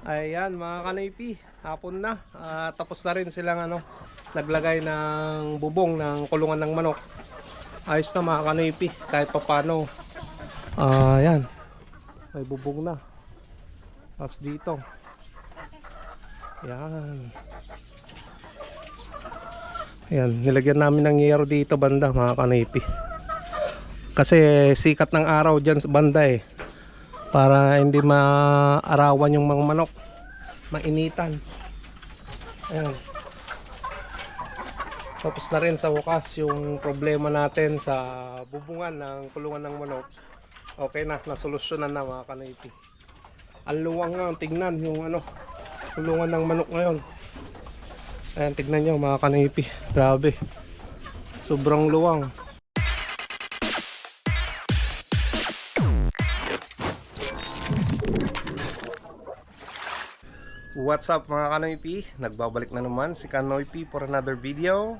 Ayan mga kanipi, hapon na. Ah, tapos na rin silang ano, naglagay ng bubong ng kulungan ng manok. Ayos na mga kanipi, kahit papano. Ah, ayan. May bubong na. Tapos dito. Ayan. Ayan, nilagyan namin ng yero dito banda mga kanipi. Kasi sikat ng araw dyan sa banda eh para hindi maarawan yung mga manok. Mainitan. Ayan. Tapos na rin sa wakas yung problema natin sa bubungan ng kulungan ng manok. Okay na nasolusyonan na mga kanipi ang luwang nga tingnan yung ano kulungan ng manok ngayon. Ayan tignan nyo mga kanipi grabe. Sobrang luwang What's up mga Kanoypi? Nagbabalik na naman si Kanoypi for another video.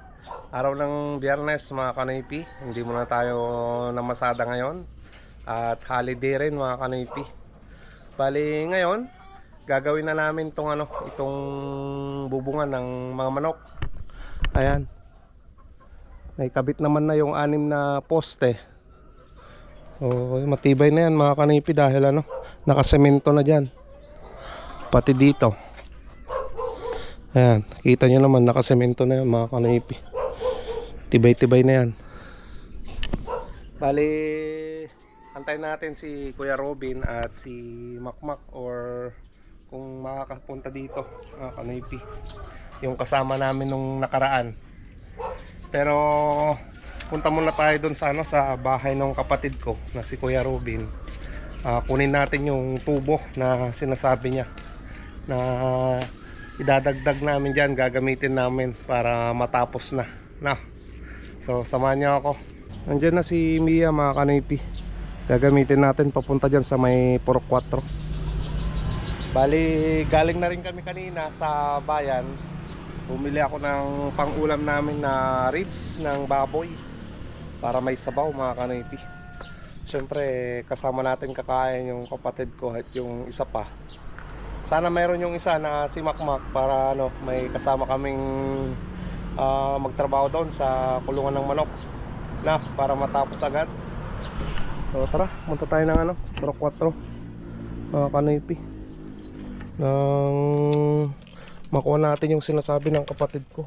Araw ng biyernes mga Kanoypi Hindi muna tayo namasada ngayon. At holiday rin mga Kanoypi Bali ngayon Gagawin na namin itong ano Itong bubungan ng mga manok. Ayan. Naikabit naman na yung anim na poste. So matibay na yan mga Kanoypi Dahil ano Nakasemento na dyan. Pati dito ayan kita nyo naman nakasemento na yan mga kanipi tibay tibay na yan. Bali antayin natin si Kuya Robin at si Makmak or kung makakapunta dito mga kanipi yung kasama namin nung nakaraan. Pero punta muna tayo dun sa ano sa bahay ng kapatid ko na si Kuya Robin. Ah, kunin natin yung tubo na sinasabi niya na idadagdag namin dyan gagamitin namin para matapos na na so samahan niyo ako. Andyan na si Mia mga kanipi. Gagamitin natin papunta dyan sa may Purok 4 bali galing na rin kami kanina sa bayan. Bumili ako ng pangulam namin na ribs ng baboy para may sabaw mga kanipi. Syempre kasama natin kakain yung kapatid ko at yung isa pa sana mayroon yung isa na si Makmak para ano, may kasama kaming ah, magtrabaho doon sa kulungan ng manok na para matapos agad. So tara, munta tayo ng ano, Pro 4. Mga kanipi. Nang makuha natin yung sinasabi ng kapatid ko.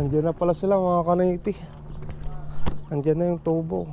Andiyan na pala sila mga kanipi. Andiyan na yung tubo.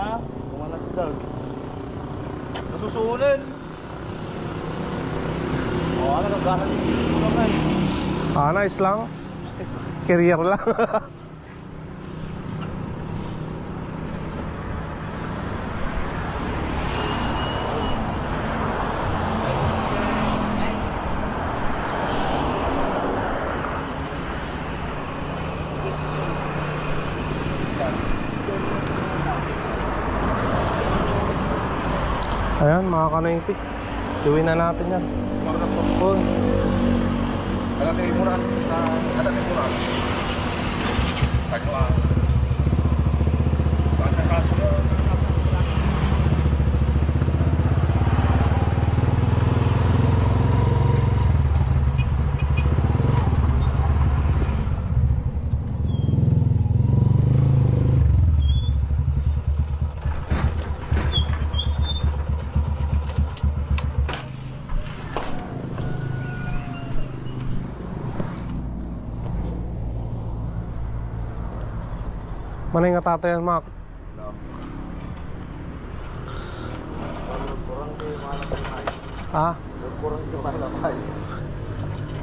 Ha? Kumala si Doug. Nasusulan. O, ano nagbahan ni Steve Sulangan? Ah, nice lang. Career lang. Ayan, mga kanayipi. Gawin na natin yan. Oh, Ada kayo mura. Ada kayo mura. Tayo ah. Manay nga tatayan, Mac. Ha?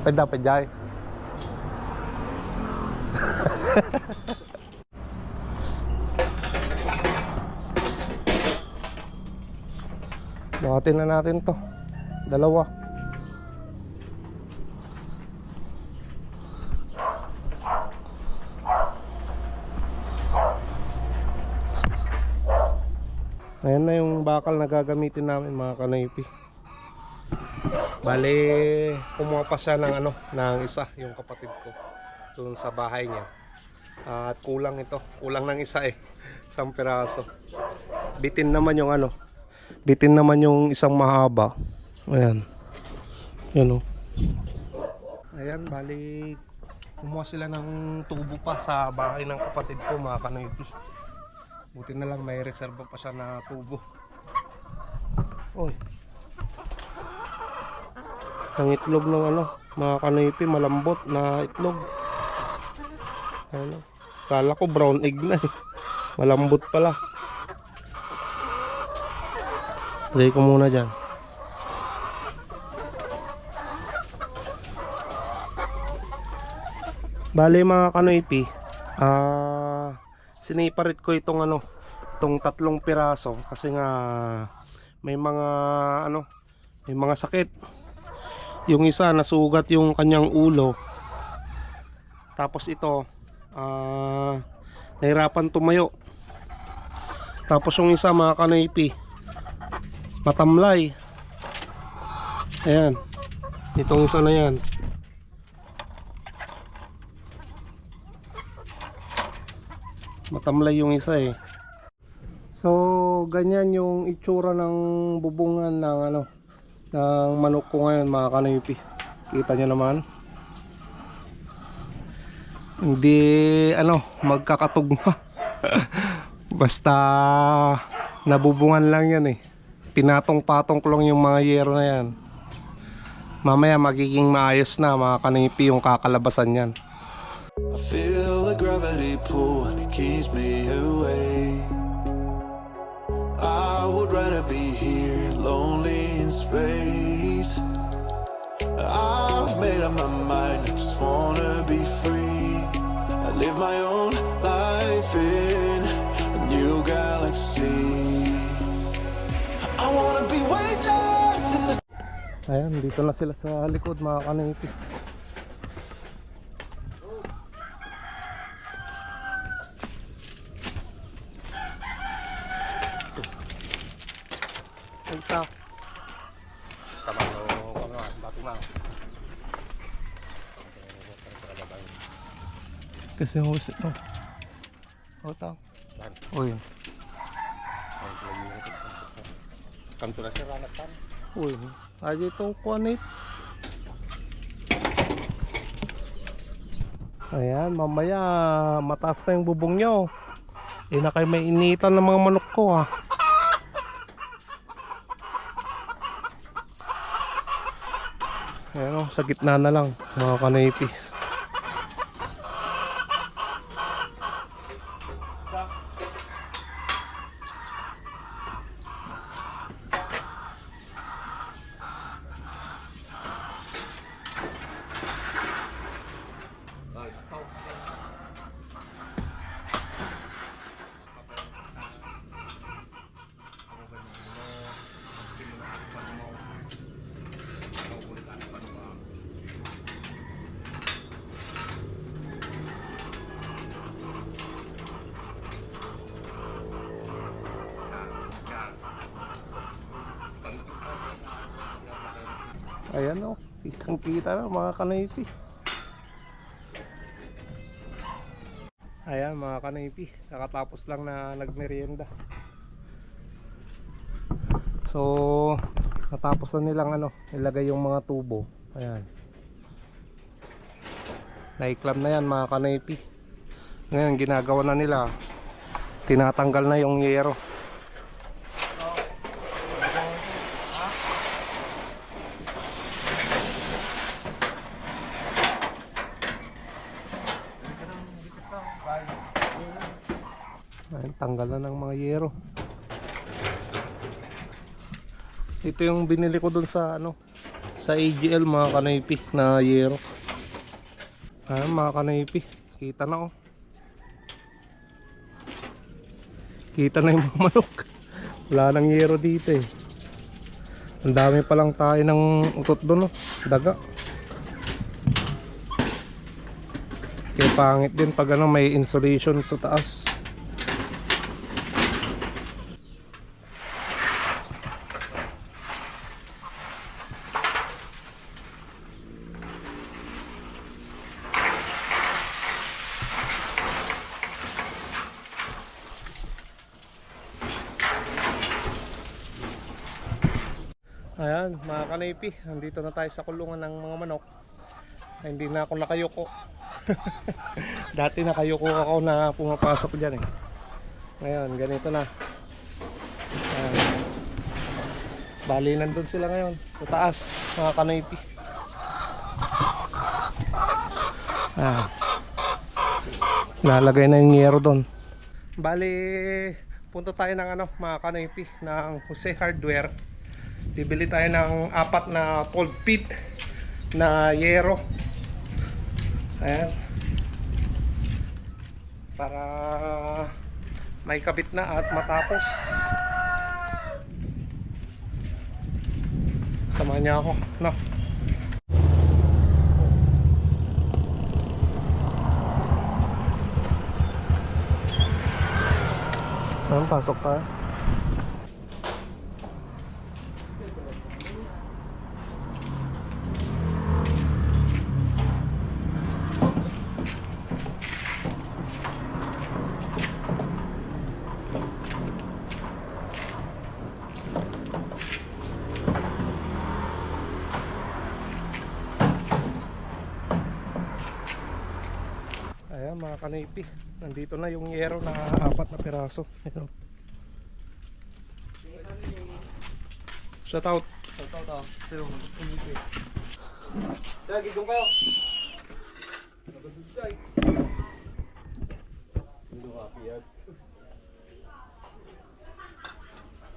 Pwede jay. Buhatin na natin to. Dalawa. Ayan na yung bakal na gagamitin namin mga kanaypi. Bale, kumuha pa siya ng ano, ng isa, yung kapatid ko. Doon sa bahay niya. At kulang ito, kulang ng isa eh. Isang piraso. Bitin naman yung ano. Bitin naman yung isang mahaba. Ayan. Yan o. Ayan, bali kumuha sila ng tubo pa sa bahay ng kapatid ko mga kanoypi. Buti na lang may reserva pa siya na tubo. Oy. Ang itlog ng ano, mga kanoypi, malambot na itlog. Ano? Kala ko brown egg na eh. Malambot pala. Lagay ko muna dyan. Bale mga kanoypi, ah siniparit ko itong ano, itong tatlong piraso kasi nga may mga ano, may mga sakit. Yung isa nasugat yung kanyang ulo. Tapos ito ah nahirapan tumayo. Tapos yung isa mga kanaypi matamlay. Ayan. Itong isa na yan. Matamlay yung isa eh. So, ganyan yung itsura ng bubungan ng ano ng manok ko ngayon mga kanaypi. Kita nyo naman. Hindi ano, magkakatugma. Basta nabubungan lang yan eh. Pinatong-patong ko lang yung mga yero na yan. Mamaya magiging maayos na mga kanipi yung kakalabasan yan. I feel the gravity pull and it keeps me away. I would rather be here, lonely in space. I've made up my mind, I just wanna be free. I live my own life in a new galaxy. I wanna be weightless in the Ayan, dito na sila sa likod mga kanipi. Ay, isa. Tama na ano, dati na. Kasi hose ito. O, tao. Uy. Kanto na siya ranak tan. Uy, aja itong kuanit. Ayan, mamaya mataas na yung bubong nyo. Eh na kayo may initan ng mga manok ko ha. Ayan o, sa gitna na lang mga kanipi. Ayan o, kitang kita na mga kanaypi. Ayan mga kanaypi, nakatapos lang na nagmerienda. So, natapos na nilang ano, ilagay yung mga tubo. Ayan. Naiklam na yan mga kanaypi. Ngayon, ginagawa na nila. Tinatanggal na yung yero. Ayan, tanggal na ng mga yero. Ito yung binili ko dun sa ano sa AGL mga kanaypi na yero. Ayan mga kanaypi. Kita na oh. Kita na yung mga manok. Wala nang yero dito eh. Ang dami pa lang tayo ng utot doon oh. Daga. Kaya pangit din pag ano may insulation sa taas. Ayan, mga kanaypi, nandito na tayo sa kulungan ng mga manok. Ay, hindi na ako nakayuko. Dati nakayuko ako na pumapasok dyan eh. Ngayon, ganito na. Ayan. Bali, nandun sila ngayon. Sa taas, mga kanaypi. Ah. Nalagay na yung yero doon. Bali, punta tayo ng ano, mga kanaypi, ng Jose Hardware. Bibili tayo ng apat na 12 feet na yero. Ayan. Para may kabit na at matapos. Samahan niya ako, no? Ayan, pasok tayo. Ayan mga kanipi, nandito na yung yero na apat na piraso. Ayan. Shout out. Shout out ah. Sir, gigong kayo. Nagagusay. Hindi ka piyag.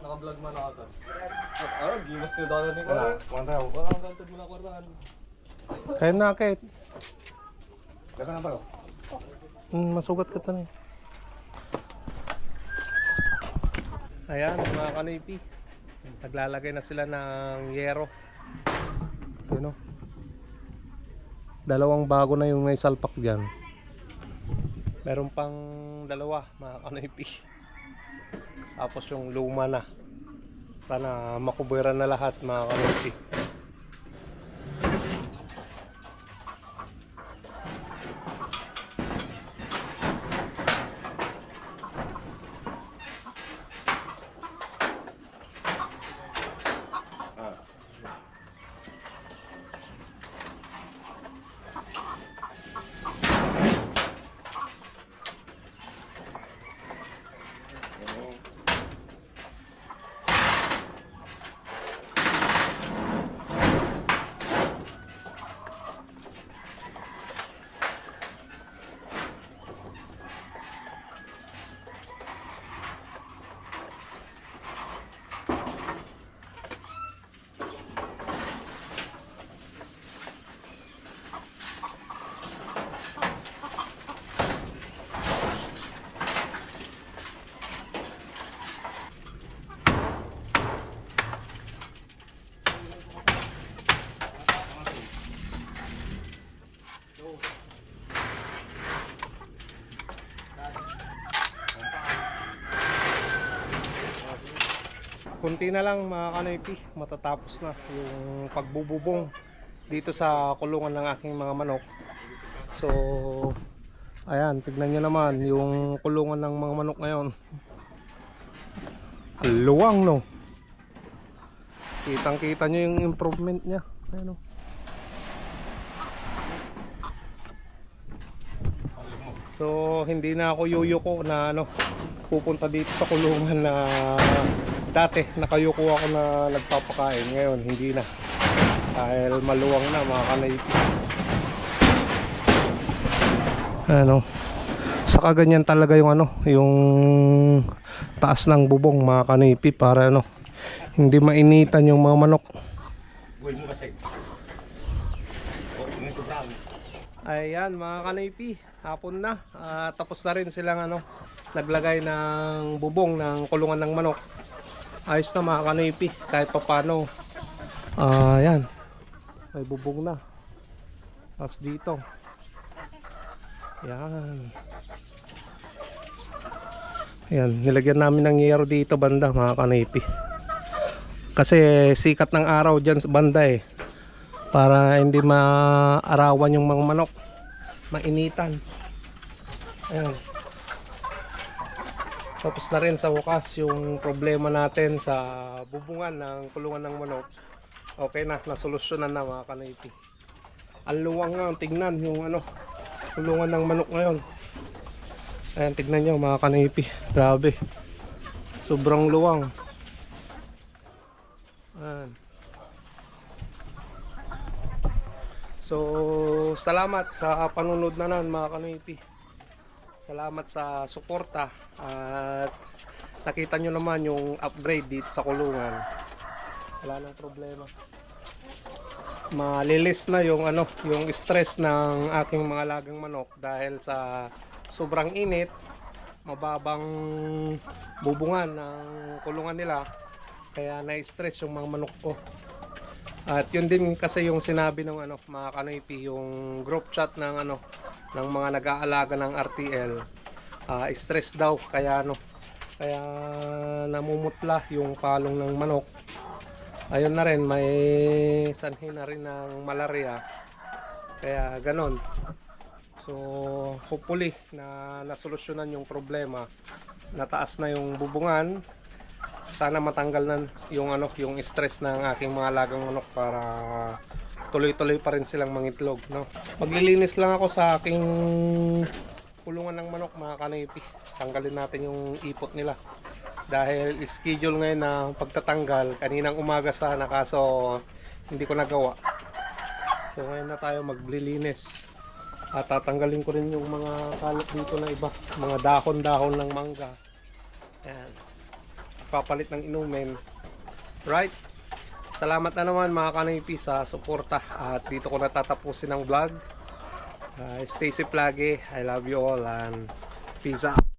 Naka-vlog man ako to. Ah, di mas na dala ni. Wala, Wala, wala ang gantod mo na kwartahan. Kaya na kahit Daga na ba? mm, masugat ka tanay. Ayan mga kanipi, naglalagay na sila ng yero. Yun o. Dalawang bago na yung may salpak dyan. Meron pang dalawa mga kanipi. Tapos yung luma na. Sana makuburan na lahat mga kanipi. Kunti na lang mga kanipi, matatapos na yung pagbububong dito sa kulungan ng aking mga manok. So, ayan, tignan nyo naman yung kulungan ng mga manok ngayon. Ang luwang no. Kitang kita nyo yung improvement niya. Ayan, oh. So, hindi na ako yuyuko na ano, pupunta dito sa kulungan na dati nakayuko ako na nagpapakain. Ngayon, hindi na. Dahil maluwang na mga kanaypi. Ano, saka ganyan talaga yung ano, yung taas ng bubong mga kanipi para ano, hindi mainitan yung mga manok. Ayan mga kanipi, hapon na. Ah, tapos na rin silang ano, naglagay ng bubong ng kulungan ng manok. Ayos na mga kanipi, kahit papano. Ah, ayan. May bubong na. Tapos dito. Yan. Ayan, nilagyan namin ng yero dito banda mga kanipi. Kasi sikat ng araw dyan sa banda eh. Para hindi maarawan yung mga manok. Mainitan. Ayan. Tapos na rin sa wakas yung problema natin sa bubungan ng kulungan ng manok. Okay na, nasolusyonan na mga kanipi. Ang luwang nga, tingnan yung ano, kulungan ng manok ngayon. Ayan, tignan nyo mga kanipi. Grabe. Sobrang luwang. Ayan. So, salamat sa panunod na nan mga kanipi. Salamat sa suporta at nakita nyo naman yung upgrade dito sa kulungan. Wala nang problema. Malilis na yung ano, yung stress ng aking mga lagang manok dahil sa sobrang init, mababang bubungan ng kulungan nila. Kaya na-stress yung mga manok ko. At yun din kasi yung sinabi ng ano, mga kanipi, yung group chat ng ano, ng mga nag-aalaga ng RTL. Ah, stress daw kaya ano, kaya namumutla yung palong ng manok. Ayun na rin, may sanhi na rin ng malaria. Kaya ganon. So, hopefully na nasolusyonan yung problema. Nataas na yung bubungan. Sana matanggal na yung ano, yung stress ng aking mga lagang manok para tuloy-tuloy pa rin silang mangitlog, no. Maglilinis lang ako sa aking kulungan ng manok, mga kanipi. Tanggalin natin yung ipot nila. Dahil schedule ngayon na pagtatanggal, kaninang umaga sana kaso hindi ko nagawa. So ngayon na tayo maglilinis. At tatanggalin ko rin yung mga kalat dito na iba, mga dahon-dahon ng mangga. Ayan. Papalit ng inumin. Right? Salamat na naman mga kanipi sa suporta at dito ko natatapusin ang vlog. Uh, stay safe lagi. I love you all and peace out.